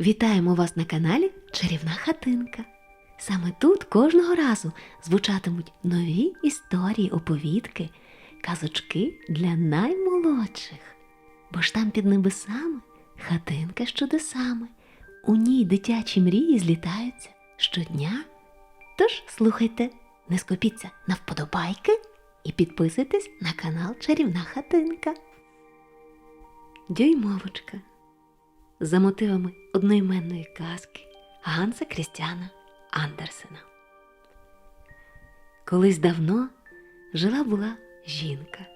Вітаємо вас на каналі Чарівна хатинка. Саме тут кожного разу звучатимуть нові історії, оповідки, казочки для наймолодших. Бо ж там під небесами хатинка з чудесами. У ній дитячі мрії злітаються щодня. Тож слухайте, не скопіться на вподобайки і підписуйтесь на канал Чарівна хатинка. Дюймовочка за мотивами одноіменної казки Ганса Крістіана Андерсена. Колись давно жила була жінка,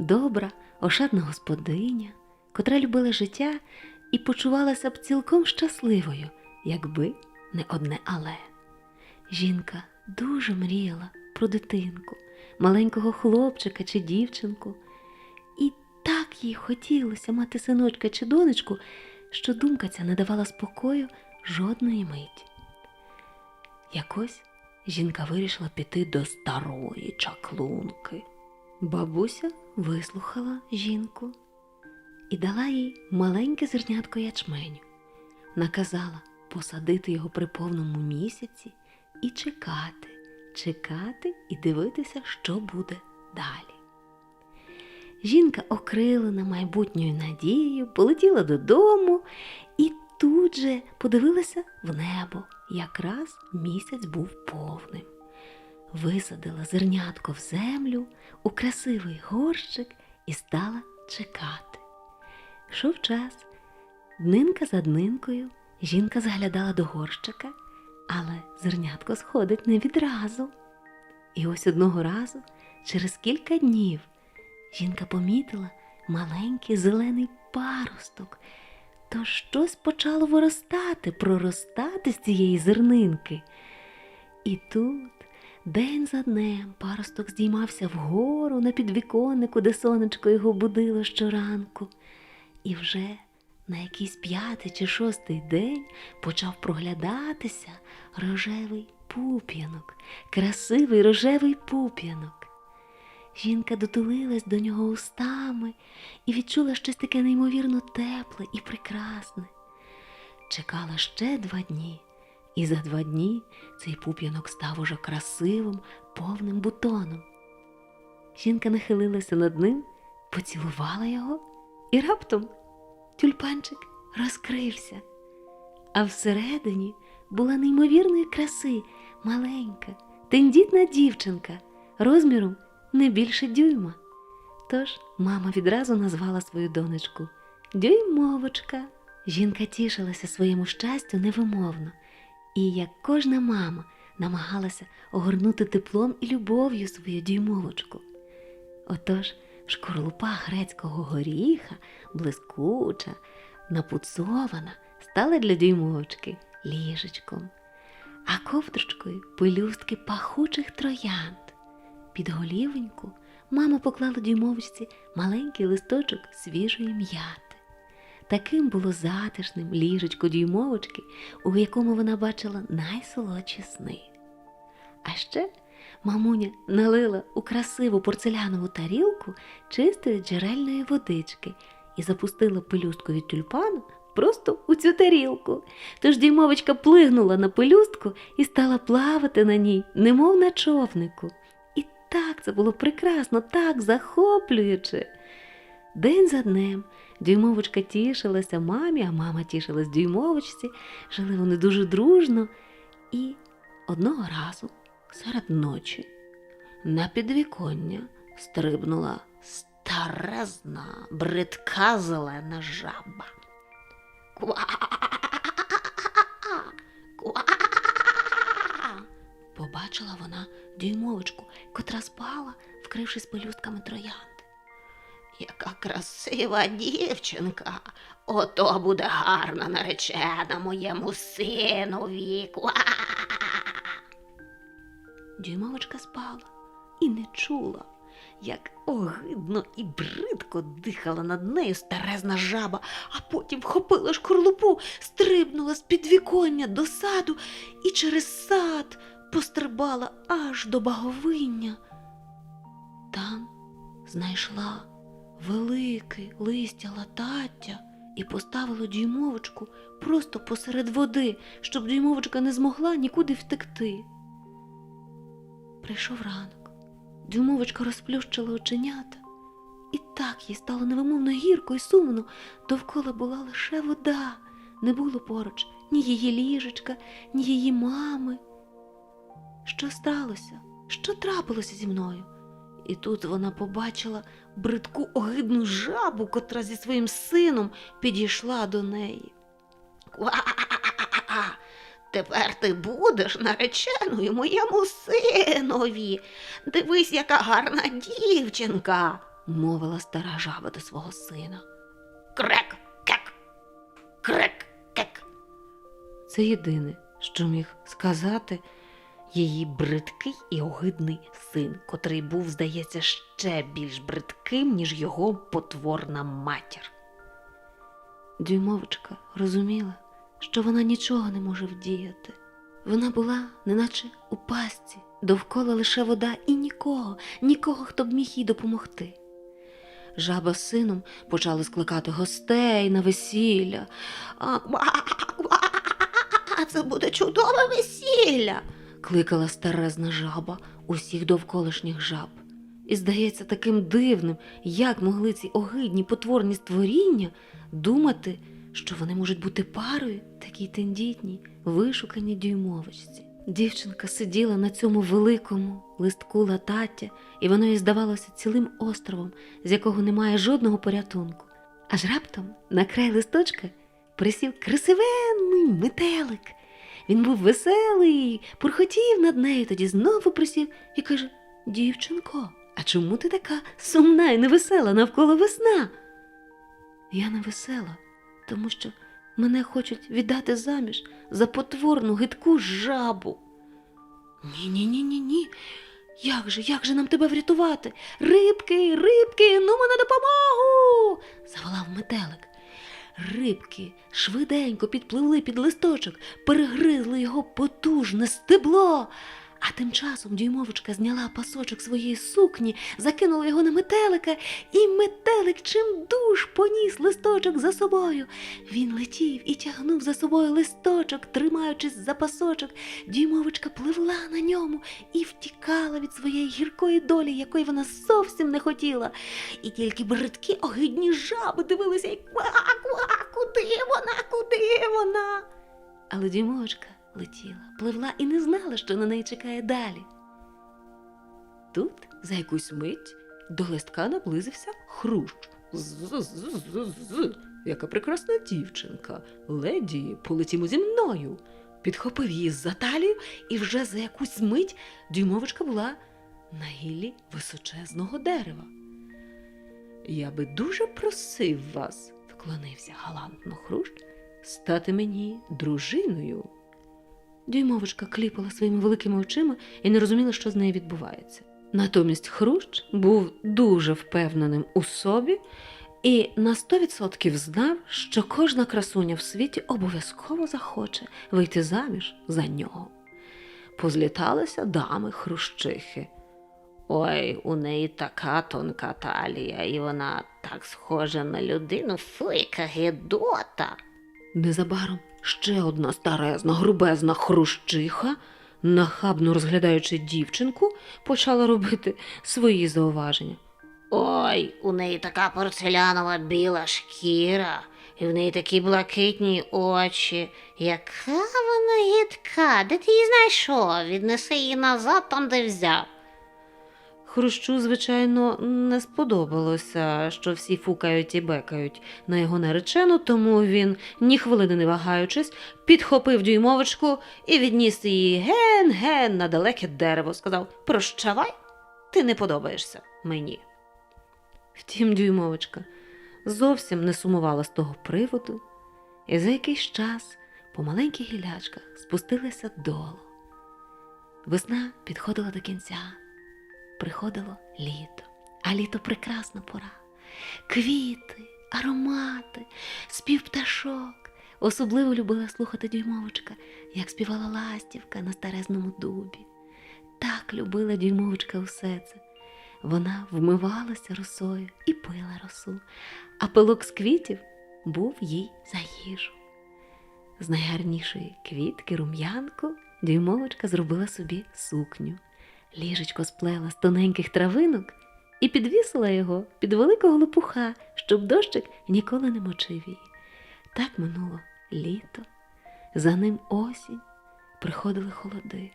добра, ошатна господиня, котра любила життя і почувалася б цілком щасливою, якби не одне але. Жінка дуже мріяла про дитинку, маленького хлопчика чи дівчинку, і так їй хотілося мати синочка чи донечку, що думка ця не давала спокою жодної миті. Якось жінка вирішила піти до старої чаклунки. Бабуся вислухала жінку і дала їй маленьке зернятко ячменю, наказала посадити його при повному місяці і чекати, чекати і дивитися, що буде далі. Жінка, окрилена майбутньою надією, полетіла додому і тут же подивилася в небо. Якраз місяць був повним. Висадила зернятко в землю у красивий горщик і стала чекати. Йшов час. Днинка за днинкою жінка заглядала до горщика, але зернятко сходить не відразу. І ось одного разу, через кілька днів, жінка помітила маленький зелений паросток, то щось почало виростати, проростати з цієї зернинки. І тут, день за днем, паросток здіймався вгору на підвіконнику, де сонечко його будило щоранку. І вже на якийсь п'ятий чи шостий день почав проглядатися рожевий пуп'янок, красивий рожевий пуп'янок. Жінка дотулилась до нього устами і відчула щось таке неймовірно тепле і прекрасне. Чекала ще два дні, і за два дні цей пуп'янок став уже красивим, повним бутоном. Жінка нахилилася над ним, поцілувала його, і раптом тюльпанчик розкрився, а всередині була неймовірної краси маленька, тендітна дівчинка розміром не більше дюйма. Тож мама відразу назвала свою донечку Дюймовочка. Жінка тішилася своєму щастю невимовно, і, як кожна мама, намагалася огорнути теплом і любов'ю свою дюймовочку. Отож, шкорлупа грецького горіха, блискуча, напуцована, стала для дюймовочки ліжечком, а ковдрочкою пелюстки пахучих троянд. Під голівеньку мама поклала дюймовочці маленький листочок свіжої м'яти. Таким було затишним ліжечко дюймовочки, у якому вона бачила найсолодші сни. А ще мамуня налила у красиву порцелянову тарілку чистої джерельної водички і запустила пелюстку від тюльпану просто у цю тарілку. Тож дюймовочка плигнула на пелюстку і стала плавати на ній, немов на човнику. Так це було прекрасно, так захоплююче. День за днем дюймовочка тішилася мамі, а мама тішилась дюймовочці. Жили вони дуже дружно. І одного разу серед ночі на підвіконня стрибнула старезна, бридка зелена жаба. Ква! Ква! Побачила вона дюймовочку, котра спала, вкрившись пелюстками троянд. Яка красива дівчинка, ото буде гарна наречена моєму синові. Ква! Дюймовочка спала і не чула, як огидно і бридко дихала над нею старезна жаба, а потім вхопила шкорлупу, стрибнула з підвіконня до саду і через сад пострибала аж до баговиння. Там знайшла велике листя латаття і поставило дюймовочку просто посеред води, щоб дюймовочка не змогла нікуди втекти. Прийшов ранок. Дюймовочка розплющила оченята, і так їй стало невимовно гірко і сумно. Довкола була лише вода, не було поруч ні її ліжечка, ні її мами. Що сталося? Що трапилося зі мною? І тут вона побачила бридку огидну жабу, котра зі своїм сином підійшла до неї. Тепер ти будеш нареченою моєму синові. Дивись, яка гарна дівчинка. мовила стара жаба до свого сина. Крек, кек, крек, кек. Це єдине, що міг сказати її бридкий і огидний син, котрий був, здається, ще більш бридким, ніж його потворна матір. Дюймовочка розуміла, що вона нічого не може вдіяти. Вона була, неначе у пастці, довкола лише вода і нікого, нікого, хто б міг їй допомогти. Жаба з сином почали скликати гостей на весілля. А. Це буде чудове весілля. Кликала старезна жаба усіх довколишніх жаб. І здається таким дивним, як могли ці огидні потворні створіння думати, що вони можуть бути парою такій тендітній, вишуканій дюймовочці. Дівчинка сиділа на цьому великому листку латаття, і воно їй здавалося цілим островом, з якого немає жодного порятунку. Аж раптом на край листочка присів красивенний метелик. Він був веселий, пурхотів над нею, тоді знову присів і каже: Дівчинко, а чому ти така сумна і невесела навколо весна? Я не весела, тому що мене хочуть віддати заміж за потворну гидку жабу. Ні, ні, ні, ні, ні. Як же, як же нам тебе врятувати? Рибки, рибки, ну на допомогу. заволав метелик. Рибки швиденько підпливли під листочок, перегризли його потужне стебло. А тим часом дюймовочка зняла пасочок своєї сукні, закинула його на метелика, і метелик чим душ поніс листочок за собою. Він летів і тягнув за собою листочок, тримаючись за пасочок. Дюймовочка пливла на ньому і втікала від своєї гіркої долі, якої вона зовсім не хотіла. І тільки бридкі огидні жаби дивилися ква, куди вона, куди вона? Але дюймовочка летіла, пливла і не знала, що на неї чекає далі. Тут, за якусь мить, до листка наблизився хрущ. З-з-з-з-з. Яка прекрасна дівчинка. Леді, полетімо зі мною. Підхопив її за талію, і вже за якусь мить дюймовочка була на гіллі височезного дерева. Я би дуже просив вас, вклонився галантно хрущ, стати мені дружиною. Дюймовочка кліпала своїми великими очима і не розуміла, що з нею відбувається. Натомість Хрущ був дуже впевненим у собі і на 100% знав, що кожна красуня в світі обов'язково захоче вийти заміж за нього. Позліталися дами хрущихи. Ой, у неї така тонка талія, і вона так схожа на людину. Фу, яка гидота. Незабаром ще одна старезна, грубезна хрущиха, нахабно розглядаючи дівчинку, почала робити свої зауваження. Ой, у неї така порцелянова біла шкіра, і в неї такі блакитні очі. Яка вона гидка, де ти її знайшов? Віднеси її назад там, де взяв. Хрущу, звичайно, не сподобалося, що всі фукають і бекають на його наречену, тому він, ні хвилини не вагаючись, підхопив дюймовочку і відніс її ген-ген на далеке дерево. Сказав: Прощавай, ти не подобаєшся мені. Втім, дюймовочка зовсім не сумувала з того приводу, і за якийсь час по маленьких гілячках спустилася долу. Весна підходила до кінця приходило літо, а літо прекрасна пора. Квіти, аромати, спів пташок. Особливо любила слухати дюймовочка, як співала ластівка на старезному дубі. Так любила дюймовочка усе це. Вона вмивалася росою і пила росу, а пилок з квітів був їй за їжу. З найгарнішої квітки рум'янку дюймовочка зробила собі сукню. Ліжечко сплела з тоненьких травинок і підвісила його під великого лопуха, щоб дощик ніколи не мочив її. Так минуло літо, за ним осінь, приходили холоди.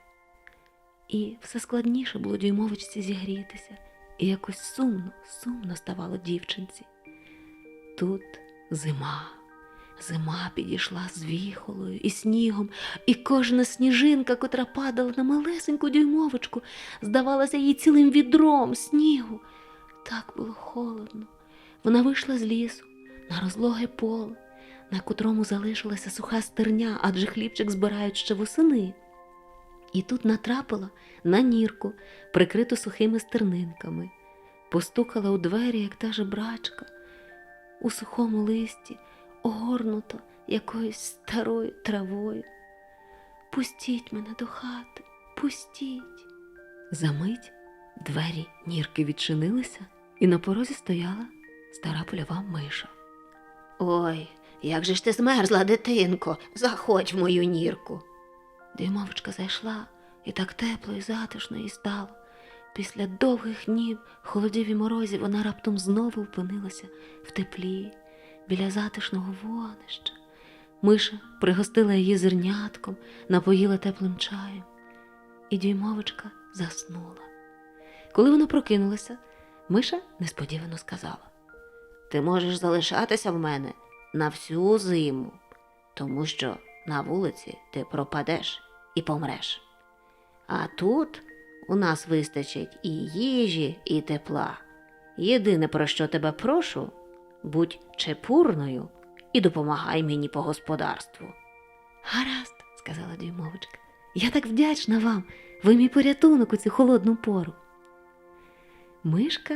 І все складніше було дюймовочці зігрітися, і якось сумно, сумно ставало дівчинці. Тут зима. Зима підійшла з віхолою і снігом, і кожна сніжинка, котра падала на малесеньку дюймовочку, здавалася їй цілим відром снігу. Так було холодно. Вона вийшла з лісу на розлоге поле, на котрому залишилася суха стерня, адже хлібчик збирають ще восени. І тут натрапила на нірку, прикриту сухими стернинками, постукала у двері, як та жебрачка, у сухому листі, огорнуто якоюсь старою травою. Пустіть мене до хати, пустіть. Замить двері нірки відчинилися, і на порозі стояла стара польова миша. Ой, як же ж ти змерзла, дитинко, заходь в мою нірку. Димовочка зайшла, і так тепло і затишно їй стало. Після довгих днів холодів і морозів вона раптом знову опинилася в теплі, біля затишного вогнища. Миша пригостила її зернятком, напоїла теплим чаєм, і дюймовочка заснула. Коли вона прокинулася, Миша несподівано сказала. Ти можеш залишатися в мене на всю зиму, тому що на вулиці ти пропадеш і помреш. А тут у нас вистачить і їжі, і тепла. Єдине, про що тебе прошу, будь чепурною і допомагай мені по господарству. Гаразд, сказала дюймовочка. Я так вдячна вам. Ви мій порятунок у цю холодну пору. Мишка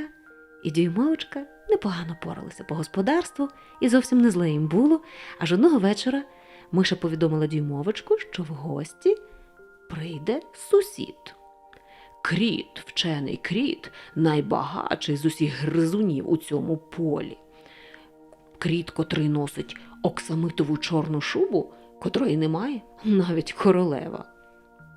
і дюймовочка непогано поралися по господарству, і зовсім не зле їм було. Аж одного вечора Миша повідомила дюймовочку, що в гості прийде сусід. Кріт, вчений кріт, найбагатший з усіх гризунів у цьому полі. Кріт, котрий носить оксамитову чорну шубу, котрої немає навіть королева.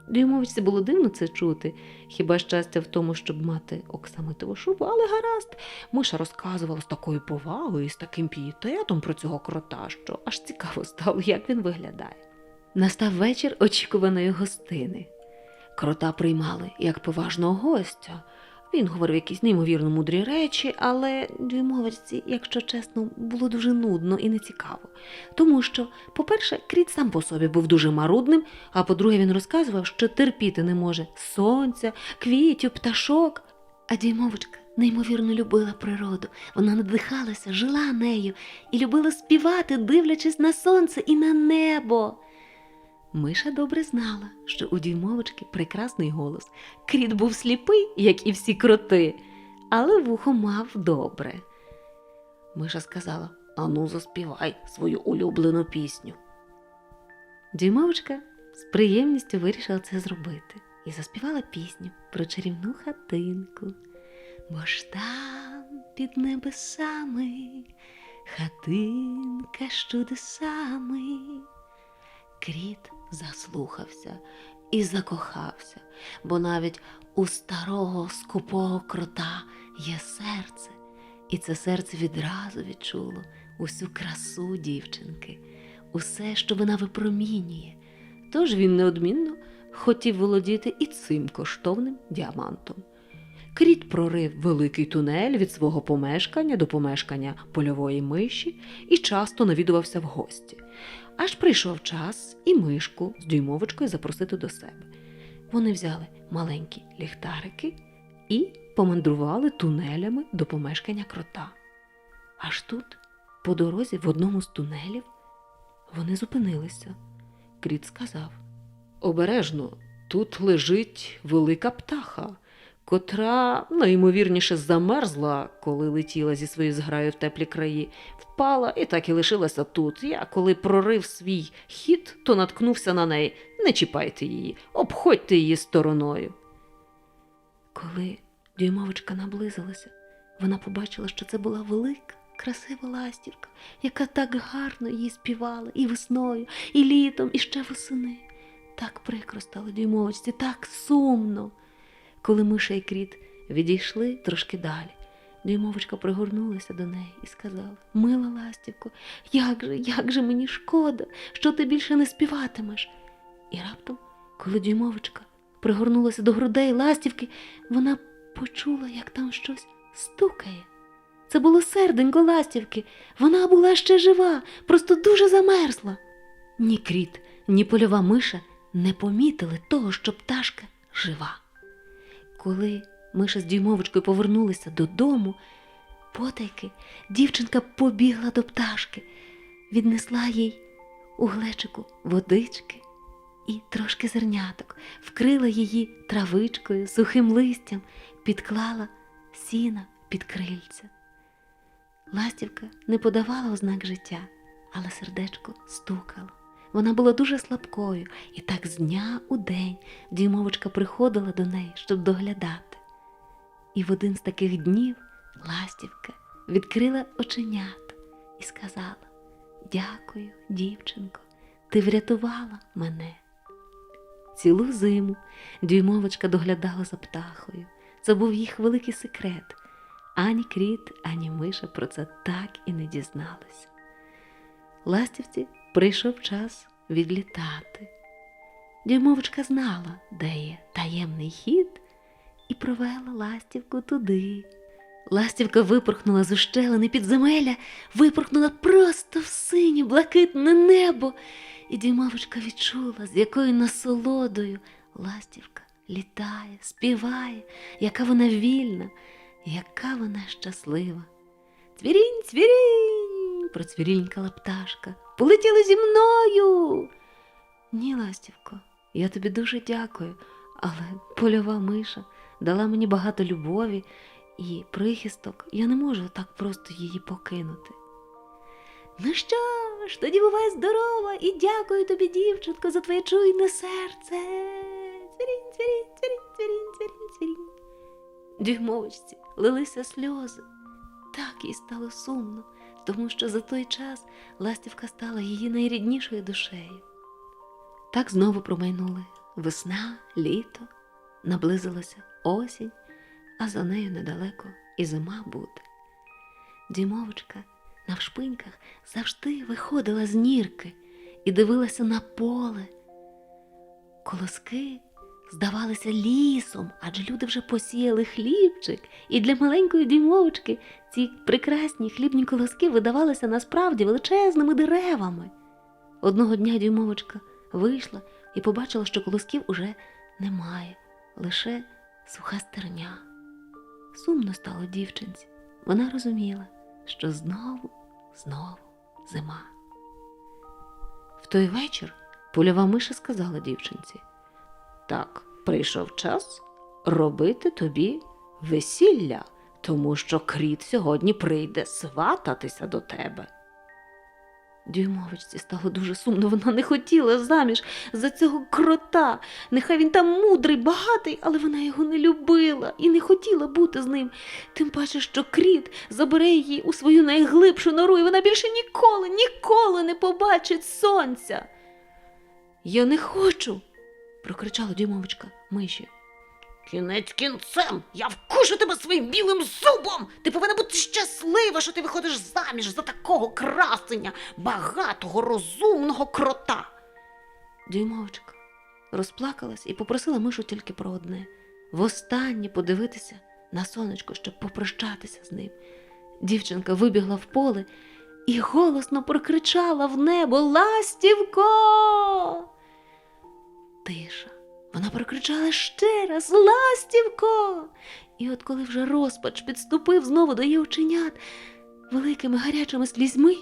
Дюймовичці було дивно це чути, хіба щастя в тому, щоб мати оксамитову шубу, але гаразд, Миша розказувала з такою повагою і з таким пієтетом про цього крота, що аж цікаво стало, як він виглядає. Настав вечір очікуваної гостини. Крота приймали як поважного гостя. Він говорив якісь неймовірно мудрі речі, але дюймовочці, якщо чесно, було дуже нудно і нецікаво. Тому що, по-перше, кріт сам по собі був дуже марудним, а по-друге, він розказував, що терпіти не може сонця, квітів, пташок. А дюймовочка неймовірно любила природу. Вона надихалася, жила нею і любила співати, дивлячись на сонце і на небо. Миша добре знала, що у дюймовочки прекрасний голос. Кріт був сліпий, як і всі кроти, але вухо мав добре. Миша сказала: Ану, заспівай свою улюблену пісню. Дюймовочка з приємністю вирішила це зробити і заспівала пісню про чарівну хатинку. Бо ж там під небесами хатинка з чудесами. Кріт заслухався і закохався, бо навіть у старого скупого крота є серце, і це серце відразу відчуло усю красу дівчинки, усе, що вона випромінює. Тож він неодмінно хотів володіти і цим коштовним діамантом. Кріт прорив великий тунель від свого помешкання до помешкання польової миші і часто навідувався в гості. Аж прийшов час і мишку з дюймовочкою запросити до себе. Вони взяли маленькі ліхтарики і помандрували тунелями до помешкання крота. Аж тут, по дорозі, в одному з тунелів, вони зупинилися. Кріт сказав: Обережно, тут лежить велика птаха, котра найімовірніше замерзла, коли летіла зі своєю зграю в теплі краї, впала і так і лишилася тут. Я, коли прорив свій хід, то наткнувся на неї. Не чіпайте її, обходьте її стороною. Коли дюймовочка наблизилася, вона побачила, що це була велика, красива ластівка, яка так гарно її співала і весною, і літом, і ще восени. Так прикро стало дюймовочці, так сумно. Коли миша і кріт відійшли трошки далі, дюймовочка пригорнулася до неї і сказала: Мила ластівко, як же, як же мені шкода, що ти більше не співатимеш. І раптом, коли дюймовочка пригорнулася до грудей ластівки, вона почула, як там щось стукає. Це було серденько ластівки. Вона була ще жива, просто дуже замерзла. Ні кріт, ні польова миша не помітили того, що пташка жива. Коли миша з дюймовочкою повернулися додому, потайки дівчинка побігла до пташки, віднесла їй у глечику водички і трошки зерняток, вкрила її травичкою, сухим листям, підклала сіна під крильця. Ластівка не подавала ознак життя, але сердечко стукало. Вона була дуже слабкою, і так з дня у день діймовочка приходила до неї, щоб доглядати. І в один з таких днів ластівка відкрила оченята і сказала: Дякую, дівчинко, ти врятувала мене. Цілу зиму дюймовочка доглядала за птахою. Це був їх великий секрет. Ані кріт, ані миша про це так і не дізналися. Ластівці прийшов час відлітати. Дюймовочка знала, де є таємний хід, і провела ластівку туди. Ластівка випорхнула з ущелини підземелля, випорхнула просто в синє блакитне небо, і дюймовочка відчула, з якою насолодою ластівка літає, співає, яка вона вільна, яка вона щаслива. Цвірінь, цвірінь, процвірінькала пташка. Полетіли зі мною. Ні, ластівко, я тобі дуже дякую, але польова миша дала мені багато любові і прихисток. Я не можу так просто її покинути. Ну що ж, тоді бувай здорова і дякую тобі, дівчинко, за твоє чуйне серце. Цвірінь, цвірінь, цвірінь, цвірінь, цвірінь, цвірінь. Дюймовочці лилися сльози. Так їй стало сумно, тому що за той час ластівка стала її найріднішою душею. Так знову промайнули весна, літо, наблизилася осінь, а за нею недалеко і зима буде. Дімовочка навшпиньках завжди виходила з нірки і дивилася на поле. Колоски здавалися лісом, адже люди вже посіяли хлібчик, і для маленької дімовочки ці прекрасні хлібні колоски видавалися насправді величезними деревами. Одного дня дюймовочка вийшла і побачила, що колосків уже немає, лише суха стерня. Сумно стало дівчинці. Вона розуміла, що знову, знову зима. В той вечір польова миша сказала дівчинці: Так, прийшов час робити тобі весілля, тому що кріт сьогодні прийде свататися до тебе. Дюймовичці стало дуже сумно, вона не хотіла заміж за цього крота. Нехай він там мудрий, багатий, але вона його не любила і не хотіла бути з ним. Тим паче, що кріт забере її у свою найглибшу нору, і вона більше ніколи, ніколи не побачить сонця. Я не хочу, прокричала Дюймовочка миші. Кінець кінцем, я вкушу тебе своїм білим зубом. Ти повинна бути щаслива, що ти виходиш заміж за такого красення, багатого, розумного крота. Дюймовочка розплакалась і попросила мишу тільки про одне востаннє подивитися на сонечко, щоб попрощатися з ним. Дівчинка вибігла в поле і голосно прокричала в небо Ластівко. Тиша. Вона прокричала ще раз Ластівко. І от коли вже розпач підступив знову до її оченят великими гарячими слізьми,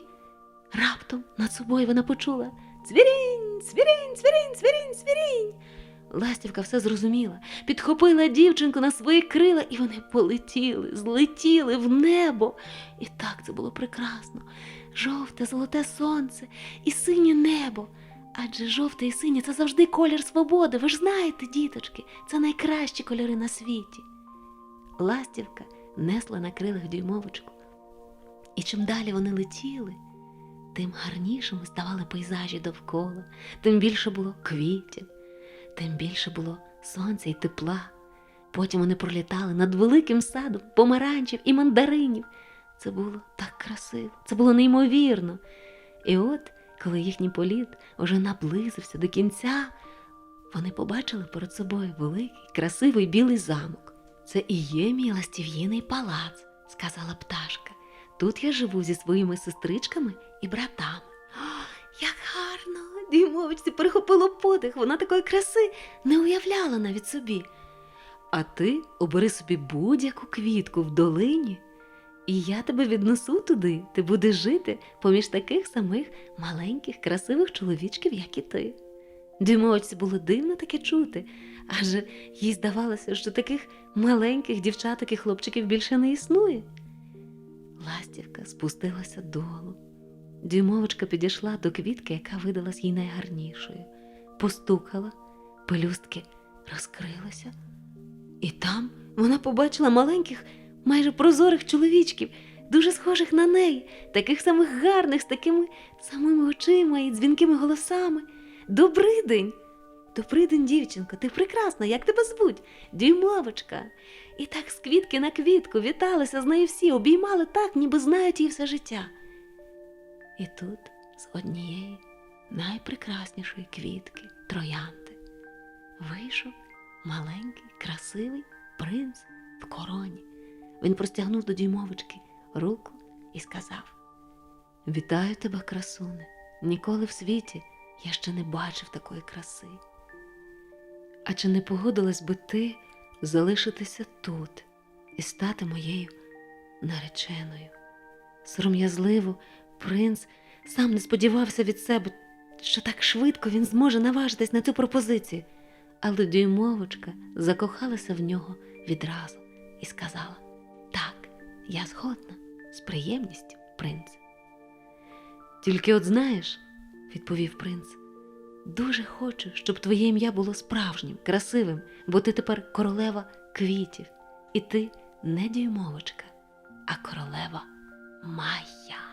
раптом над собою вона почула Цвірінь, цвірінь, цвірінь, цвірінь, цвірінь. Ластівка все зрозуміла, підхопила дівчинку на свої крила, і вони полетіли, злетіли в небо. І так це було прекрасно. Жовте, золоте сонце і синє небо. Адже жовте і синє це завжди колір свободи. Ви ж знаєте, діточки, це найкращі кольори на світі. Ластівка несла на крилах дюймовочку І чим далі вони летіли, тим гарнішими ставали пейзажі довкола, тим більше було квітів, тим більше було сонця і тепла. Потім вони пролітали над великим садом помаранчів і мандаринів. Це було так красиво, це було неймовірно. І от, коли їхній політ уже наблизився до кінця, вони побачили перед собою великий, красивий білий замок. Це і є мій ластів'їний палац, сказала пташка. Тут я живу зі своїми сестричками і братами. Як гарно! Дімовичці перехопило подих, вона такої краси не уявляла навіть собі. А ти обери собі будь-яку квітку в долині, і я тебе віднесу туди. Ти будеш жити поміж таких самих маленьких, красивих чоловічків, як і ти. Дімовичці було дивно таке чути, адже їй здавалося, що таких маленьких дівчаток і хлопчиків більше не існує. Ластівка спустилася долу. Дюймовочка підійшла до квітки, яка видалась їй найгарнішою, постукала, пелюстки розкрилися, і там вона побачила маленьких, майже прозорих чоловічків, дуже схожих на неї, таких самих гарних, з такими самими очима і дзвінкими голосами. Добрий день! Добрий день, дівчинко, ти прекрасна, як тебе звуть? Дюймовочка. І так з квітки на квітку віталися з нею всі, обіймали так, ніби знають її все життя. І тут з однієї найпрекраснішої квітки троянди вийшов маленький, красивий принц в короні. Він простягнув до дюймовочки руку і сказав: Вітаю тебе, красуне! Ніколи в світі я ще не бачив такої краси. А чи не погодилась би ти залишитися тут і стати моєю нареченою? Сором'язливо принц сам не сподівався від себе, що так швидко він зможе наважитись на цю пропозицію. Але дюймовочка закохалася в нього відразу і сказала: я згодна з приємністю, принц. Тільки от знаєш, відповів принц, дуже хочу, щоб твоє ім'я було справжнім, красивим, бо ти тепер королева квітів, і ти не дюймовочка, а королева Майя.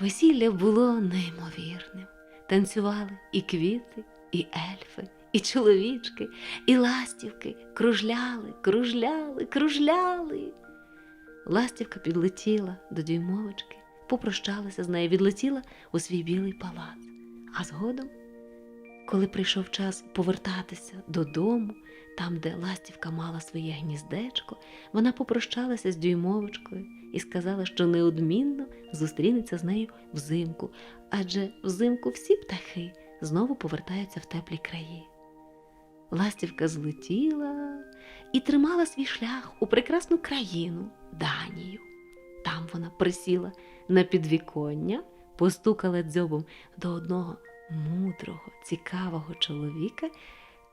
Весілля було неймовірним. Танцювали і квіти, і ельфи, і чоловічки, і ластівки кружляли, кружляли, кружляли. Ластівка підлетіла до дюймовочки, попрощалася з нею, відлетіла у свій білий палац. А згодом, коли прийшов час повертатися додому, там, де ластівка мала своє гніздечко, вона попрощалася з дюймовочкою і сказала, що неодмінно зустрінеться з нею взимку, адже взимку всі птахи знову повертаються в теплі краї. Ластівка злетіла і тримала свій шлях у прекрасну країну Данію. Там вона присіла на підвіконня, постукала дзьобом до одного мудрого, цікавого чоловіка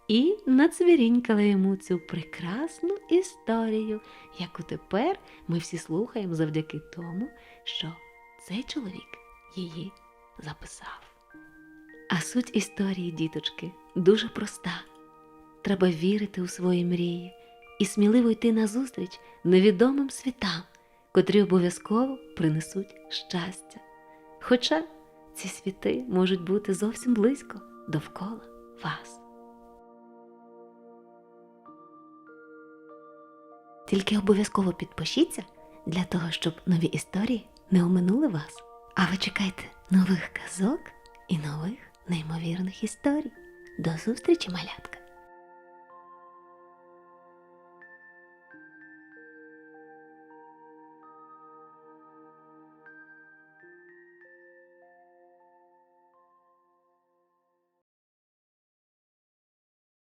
і нацвірінькала йому цю прекрасну історію, яку тепер ми всі слухаємо завдяки тому, що цей чоловік її записав. А суть історії, діточки, дуже проста. Треба вірити у свої мрії і сміливо йти назустріч невідомим світам, котрі обов'язково принесуть щастя. Хоча ці світи можуть бути зовсім близько довкола вас. Тільки обов'язково підпишіться для того, щоб нові історії не оминули вас. А ви чекайте нових казок і нових неймовірних історій. До зустрічі, малятка!